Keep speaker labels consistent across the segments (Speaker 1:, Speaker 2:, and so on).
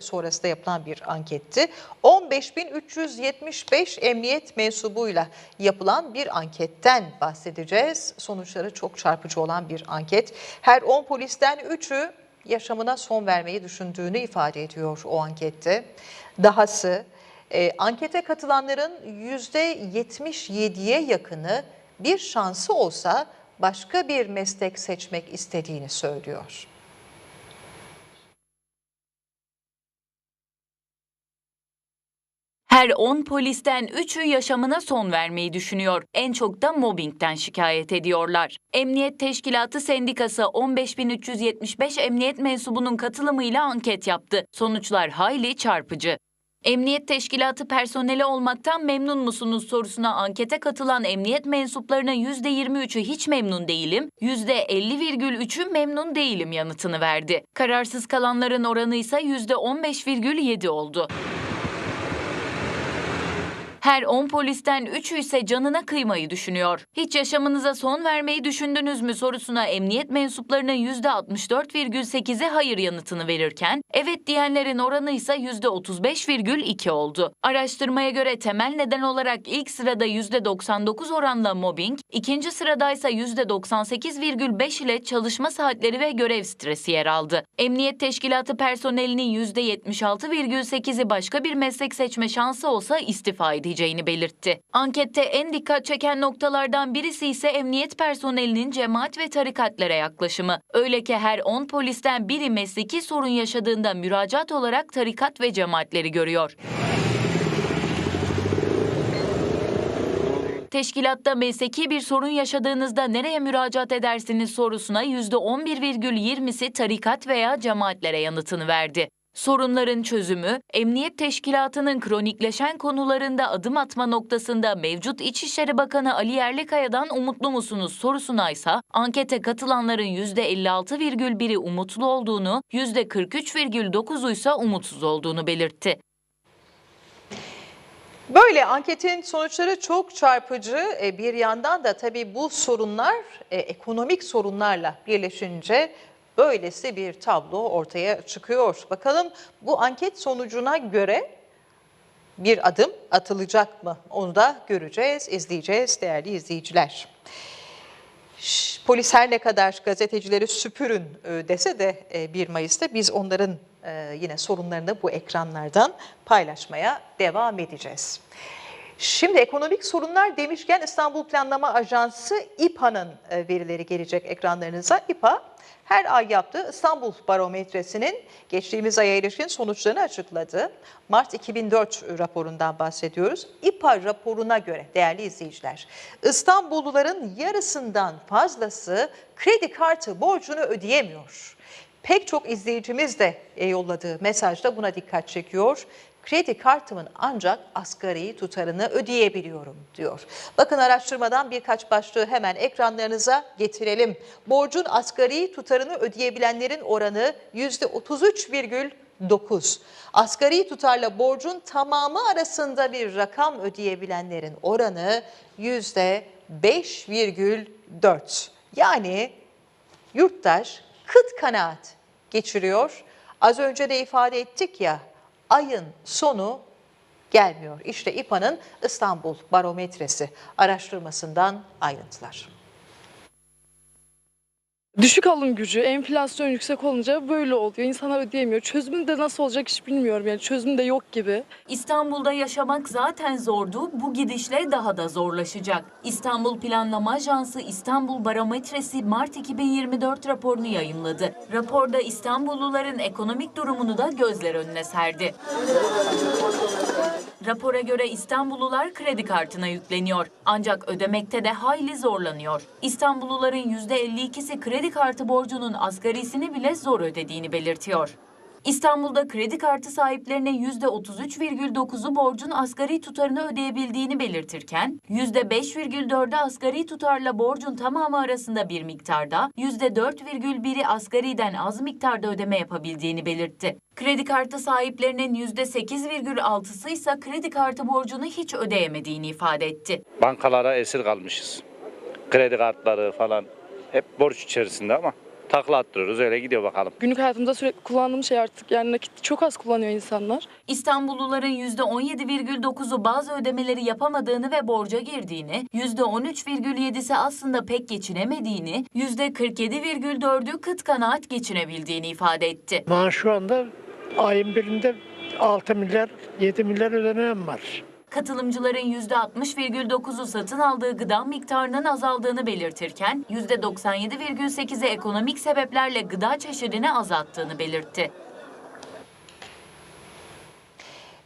Speaker 1: sonrasında yapılan bir anketti. 15.375 emniyet mensubuyla yapılan bir anketten bahsedeceğiz. Sonuçları çok çarpıcı olan bir anket. Her 10 polisten 3'ü yaşamına son vermeyi düşündüğünü ifade ediyor o ankette. Dahası e, ankete katılanların %77'ye yakını bir şansı olsa başka bir meslek seçmek istediğini söylüyor.
Speaker 2: Her 10 polisten 3'ü yaşamına son vermeyi düşünüyor. En çok da mobbingten şikayet ediyorlar. Emniyet Teşkilatı Sendikası 15.375 emniyet mensubunun katılımıyla anket yaptı. Sonuçlar hayli çarpıcı. Emniyet Teşkilatı personeli olmaktan memnun musunuz sorusuna ankete katılan emniyet mensuplarının %23'ü hiç memnun değilim, %50,3'ü memnun değilim yanıtını verdi. Kararsız kalanların oranı ise %15,7 oldu. Her 10 polisten 3'ü ise canına kıymayı düşünüyor. Hiç yaşamınıza son vermeyi düşündünüz mü sorusuna emniyet mensuplarının %64,8'i hayır yanıtını verirken, evet diyenlerin oranı ise %35,2 oldu. Araştırmaya göre temel neden olarak ilk sırada %99 oranla mobbing, ikinci sıradaysa %98,5 ile çalışma saatleri ve görev stresi yer aldı. Emniyet teşkilatı personelinin %76,8'i başka bir meslek seçme şansı olsa istifa edeceğini belirtti. Ankette en dikkat çeken noktalardan birisi ise emniyet personelinin cemaat ve tarikatlara yaklaşımı. Öyle ki her 10 polisten biri mesleki sorun yaşadığında müracaat olarak tarikat ve cemaatleri görüyor. Teşkilatta mesleki bir sorun yaşadığınızda nereye müracaat edersiniz sorusuna %11,20'si tarikat veya cemaatlere yanıtını verdi. Sorunların çözümü, Emniyet Teşkilatı'nın kronikleşen konularında adım atma noktasında mevcut İçişleri Bakanı Ali Yerlikaya'dan umutlu musunuz sorusuna ise ankete katılanların %56,1'i umutlu olduğunu, %43,9'u ise umutsuz olduğunu belirtti.
Speaker 1: Böyle anketin sonuçları çok çarpıcı. E, Bir yandan da tabii bu sorunlar e, ekonomik sorunlarla birleşince böylesi bir tablo ortaya çıkıyor. Bakalım bu anket sonucuna göre bir adım atılacak mı? Onu da göreceğiz, izleyeceğiz değerli izleyiciler. Polis her ne kadar gazetecileri süpürün e, dese de e, 1 Mayıs'ta biz onların e, yine sorunlarını bu ekranlardan paylaşmaya devam edeceğiz. Şimdi ekonomik sorunlar demişken İstanbul Planlama Ajansı İPA'nın e, verileri gelecek ekranlarınıza. İPA her ay yaptığı İstanbul Barometresi'nin geçtiğimiz aya ilişkin sonuçlarını açıkladı. Mart 2004 raporundan bahsediyoruz. İPA raporuna göre değerli izleyiciler, İstanbulluların yarısından fazlası kredi kartı borcunu ödeyemiyor. Pek çok izleyicimiz de e, yolladığı mesajda buna dikkat çekiyor. Kredi kartımın ancak asgari tutarını ödeyebiliyorum diyor. Bakın araştırmadan birkaç başlığı hemen ekranlarınıza getirelim. Borcun asgari tutarını ödeyebilenlerin oranı %33,9. Asgari tutarla borcun tamamı arasında bir rakam ödeyebilenlerin oranı %5,4. Yani yurttaş kıt kanaat geçiriyor. Az önce de ifade ettik ya ayın sonu gelmiyor. İşte İPA'nın İstanbul Barometresi araştırmasından ayrıntılar.
Speaker 3: Düşük alım gücü, enflasyon yüksek olunca böyle oluyor. İnsanlar ödeyemiyor. Çözümü de nasıl olacak hiç bilmiyorum. Yani çözüm de yok gibi.
Speaker 2: İstanbul'da yaşamak zaten zordu, bu gidişle daha da zorlaşacak. İstanbul Planlama Ajansı İstanbul Barometresi Mart 2024 raporunu yayınladı. Raporda İstanbulluların ekonomik durumunu da gözler önüne serdi. Rapora göre İstanbullular kredi kartına yükleniyor. Ancak ödemekte de hayli zorlanıyor. İstanbulluların %52'si kredi kartı borcunun asgarisini bile zor ödediğini belirtiyor. İstanbul'da kredi kartı sahiplerinin %33,9'u borcun asgari tutarını ödeyebildiğini belirtirken, %5,4'ü asgari tutarla borcun tamamı arasında bir miktarda, %4,1'i asgariden az miktarda ödeme yapabildiğini belirtti. Kredi kartı sahiplerinin %8,6'sı ise kredi kartı borcunu hiç ödeyemediğini ifade etti.
Speaker 4: bankalara esir kalmışız. Kredi kartları falan hep borç içerisinde ama takla attırıyoruz öyle gidiyor bakalım.
Speaker 3: Günlük hayatımda sürekli kullandığım şey artık yani nakit çok az kullanıyor insanlar.
Speaker 2: İstanbulluların %17,9'u bazı ödemeleri yapamadığını ve borca girdiğini, %13,7'si aslında pek geçinemediğini, %47,4'ü kıt kanaat geçinebildiğini ifade etti.
Speaker 5: Maaş şu anda ayın birinde 6 milyar 7 milyar ödemem var.
Speaker 2: Katılımcıların %60,9'u satın aldığı gıda miktarının azaldığını belirtirken, %97,8'i ekonomik sebeplerle gıda çeşidini azalttığını belirtti.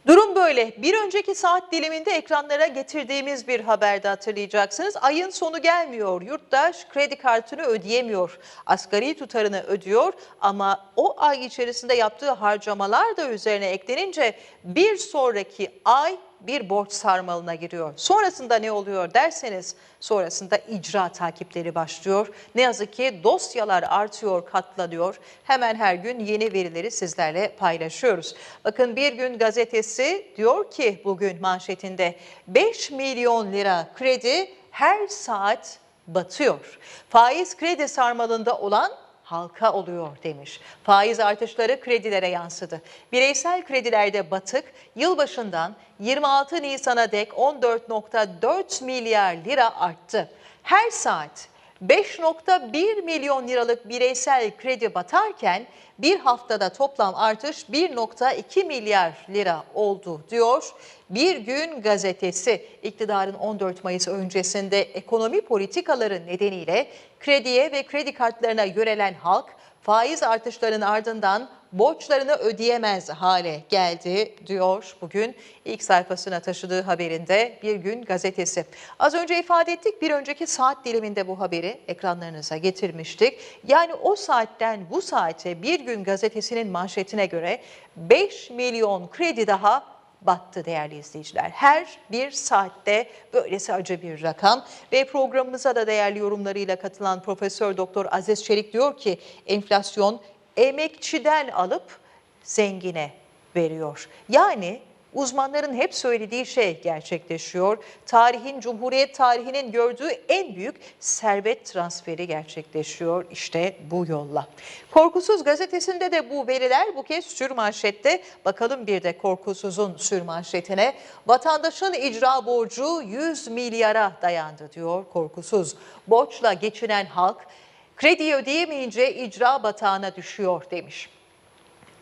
Speaker 1: Durum böyle. Bir önceki saat diliminde ekranlara getirdiğimiz bir haberde hatırlayacaksınız. Ayın sonu gelmiyor. Yurttaş kredi kartını ödeyemiyor. Asgari tutarını ödüyor ama o ay içerisinde yaptığı harcamalar da üzerine eklenince bir sonraki ay bir borç sarmalına giriyor. Sonrasında ne oluyor derseniz sonrasında icra takipleri başlıyor. Ne yazık ki dosyalar artıyor, katlanıyor. Hemen her gün yeni verileri sizlerle paylaşıyoruz. Bakın Bir Gün gazetesi diyor ki bugün manşetinde 5 milyon lira kredi her saat batıyor. Faiz kredi sarmalında olan halka oluyor demiş. Faiz artışları kredilere yansıdı. Bireysel kredilerde batık yılbaşından 26 Nisan'a dek 14.4 milyar lira arttı. Her saat 5.1 milyon liralık bireysel kredi batarken bir haftada toplam artış 1.2 milyar lira oldu diyor. Bir gün gazetesi iktidarın 14 Mayıs öncesinde ekonomi politikaları nedeniyle krediye ve kredi kartlarına yönelen halk faiz artışlarının ardından borçlarını ödeyemez hale geldi diyor bugün ilk sayfasına taşıdığı haberinde Bir Gün gazetesi. Az önce ifade ettik bir önceki saat diliminde bu haberi ekranlarınıza getirmiştik. Yani o saatten bu saate Bir Gün gazetesinin manşetine göre 5 milyon kredi daha battı değerli izleyiciler. Her bir saatte böylesi acı bir rakam ve programımıza da değerli yorumlarıyla katılan Profesör Doktor Aziz Çelik diyor ki enflasyon emekçiden alıp zengine veriyor. Yani uzmanların hep söylediği şey gerçekleşiyor. Tarihin, Cumhuriyet tarihinin gördüğü en büyük servet transferi gerçekleşiyor işte bu yolla. Korkusuz gazetesinde de bu veriler bu kez sürmanşette. Bakalım bir de Korkusuz'un sürmanşetine. Vatandaşın icra borcu 100 milyara dayandı diyor Korkusuz. Borçla geçinen halk kredi ödeyemeyince icra batağına düşüyor demiş.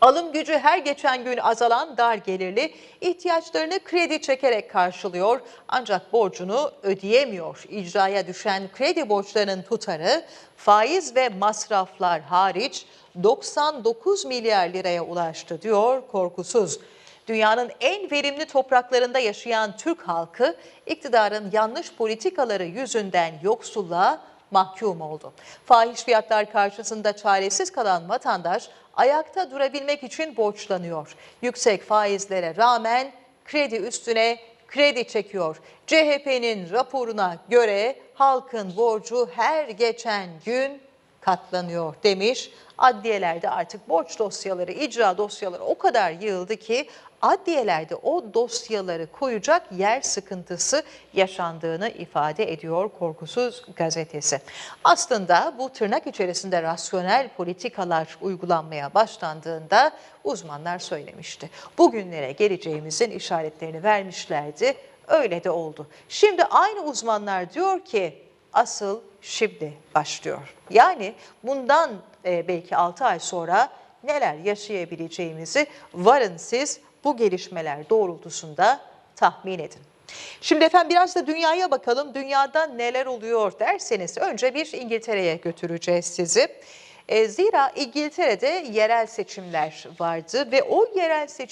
Speaker 1: Alım gücü her geçen gün azalan dar gelirli ihtiyaçlarını kredi çekerek karşılıyor ancak borcunu ödeyemiyor. İcraya düşen kredi borçlarının tutarı faiz ve masraflar hariç 99 milyar liraya ulaştı diyor korkusuz. Dünyanın en verimli topraklarında yaşayan Türk halkı iktidarın yanlış politikaları yüzünden yoksulluğa mahkum oldu. Fahiş fiyatlar karşısında çaresiz kalan vatandaş ayakta durabilmek için borçlanıyor. Yüksek faizlere rağmen kredi üstüne kredi çekiyor. CHP'nin raporuna göre halkın borcu her geçen gün katlanıyor demiş. Adliyelerde artık borç dosyaları, icra dosyaları o kadar yığıldı ki adliyelerde o dosyaları koyacak yer sıkıntısı yaşandığını ifade ediyor Korkusuz gazetesi. Aslında bu tırnak içerisinde rasyonel politikalar uygulanmaya başlandığında uzmanlar söylemişti. Bugünlere geleceğimizin işaretlerini vermişlerdi. Öyle de oldu. Şimdi aynı uzmanlar diyor ki asıl şimdi başlıyor. Yani bundan e, belki 6 ay sonra neler yaşayabileceğimizi varın siz bu gelişmeler doğrultusunda tahmin edin. Şimdi efendim biraz da dünyaya bakalım. Dünyada neler oluyor derseniz önce bir İngiltere'ye götüreceğiz sizi. E, zira İngiltere'de yerel seçimler vardı ve o yerel seçim